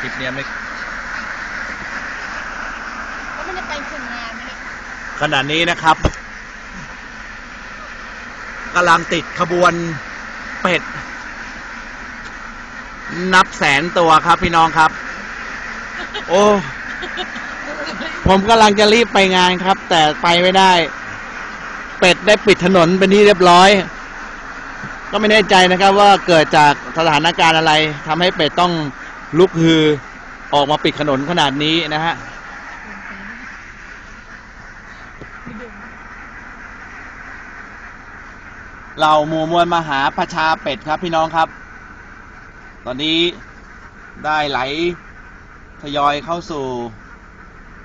คลิปเนี้ยไม่แล้วมันจะไปถึงงานไหมเนี่ยขณะนี้นะครับกำลังติดขบวนเป็ด นับแสนตัวครับพี่น้องครับ โอ้ ผมกำลังจะรีบไปงานครับ แต่ไปไม่ได้ เป็ดได้ปิดถนนเป็นที่เรียบร้อย ก็ไม่แน่ใจนะครับ ว่าเกิดจากสถานการณ์อะไรทำให้เป็ดต้อง ลุกฮือออกมาปิดถนนขนาดนี้นะฮะ เราหมู่มวลมหาประชาเป็ดครับพี่น้องครับ ตอนนี้ได้ไหลทยอยเข้าสู่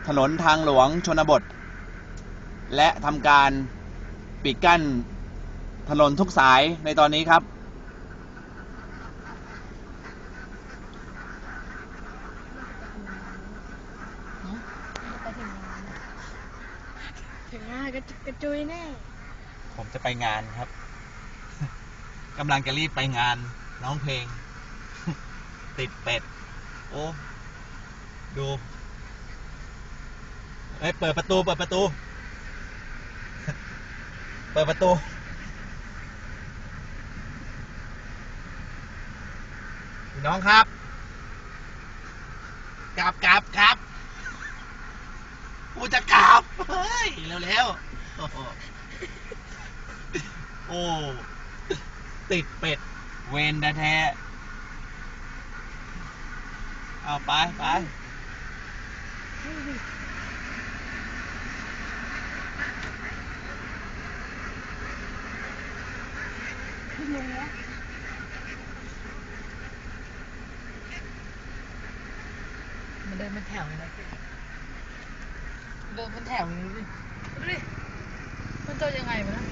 ถนนทางหลวงชนบท และทำการปิดกั้นถนนทุกสายในตอนนี้ครับ ไปถึงงานนะ ถึงงานก็กระจุยแน่ ผมจะไปงานครับ กำลังจะรีบไปงานร้องเพลง ติดเป็ด โอ้ ดูเอ้ยเปิดประตู เปิดประตู เปิดประตู พี่น้องครับ กลับกลับกลับ กูจะกลับ เฮ้ย เร็วๆ โอ้โหโอ้ ติดเป็ด เวนแท้ๆเอาไปไปพี่ลุงวมันเดินเป็นแถวเลยนะ เดินเป็นแถวเลยดูดิดูดิมันจะยังไงวะนะ